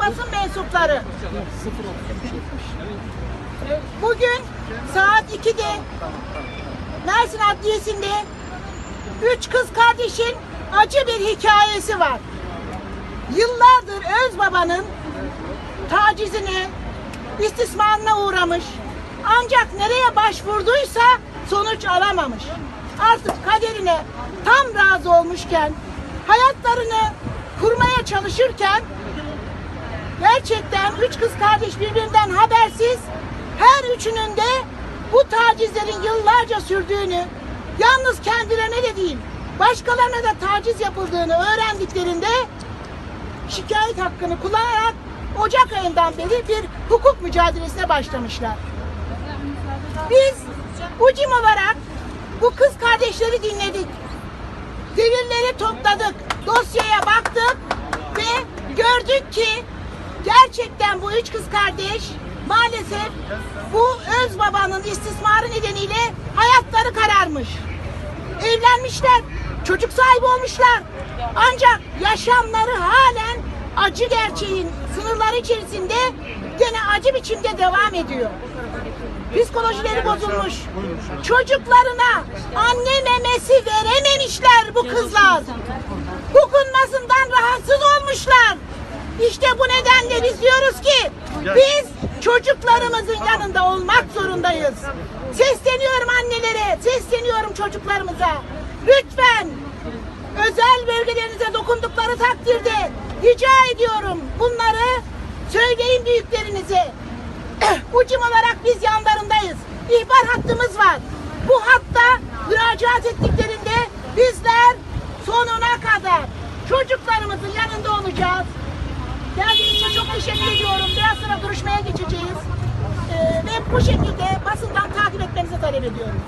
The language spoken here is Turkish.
basın mensupları. Bugün saat 2'de Mersin Adliyesi'nde üç kız kardeşin acı bir hikayesi var. Yıllardır öz babanın tacizine, istismarına uğramış. Ancak nereye başvurduysa sonuç alamamış. Artık kaderine tam razı olmuşken, hayatlarını kurmaya çalışırken gerçekten üç kız kardeş birbirinden habersiz her üçünün de bu tacizlerin yıllarca sürdüğünü yalnız kendilerine de değil başkalarına da taciz yapıldığını öğrendiklerinde şikayet hakkını kullanarak Ocak ayından beri bir hukuk mücadelesine başlamışlar. Biz UCİM olarak bu kız kardeşleri dinledik. Delilleri topladık, dosyaya baktık ve gördük ki gerçekten bu üç kız kardeş maalesef bu öz babanın istismarı nedeniyle hayatları kararmış. Evlenmişler, çocuk sahibi olmuşlar. Ancak yaşamları halen acı gerçeğin sınırları içerisinde gene acı biçimde devam ediyor. Psikolojileri bozulmuş. Çocuklarına anne memesi verememişler bu kızlar. Dokunmasından rahatsız olmuşlar. İşte bu nedenle biz diyoruz ki biz çocuklarımızın yanında olmak zorundayız. Sesleniyorum annelere, sesleniyorum çocuklarımıza. Lütfen özel bölgelerinize dokundukları takdirde rica ediyorum bunları söyleyin büyüklerinize. Ucum olarak biz yanlarındayız. İhbar hattımız var. Bu hatta müracaat ettiklerinde bizler sonuna kadar çocuklarımızın yanında olacağız. Teşekkür ediyorum. Biraz sonra duruşmaya geçeceğiz. Ee, ve bu şekilde basından takip etmenizi talep ediyorum.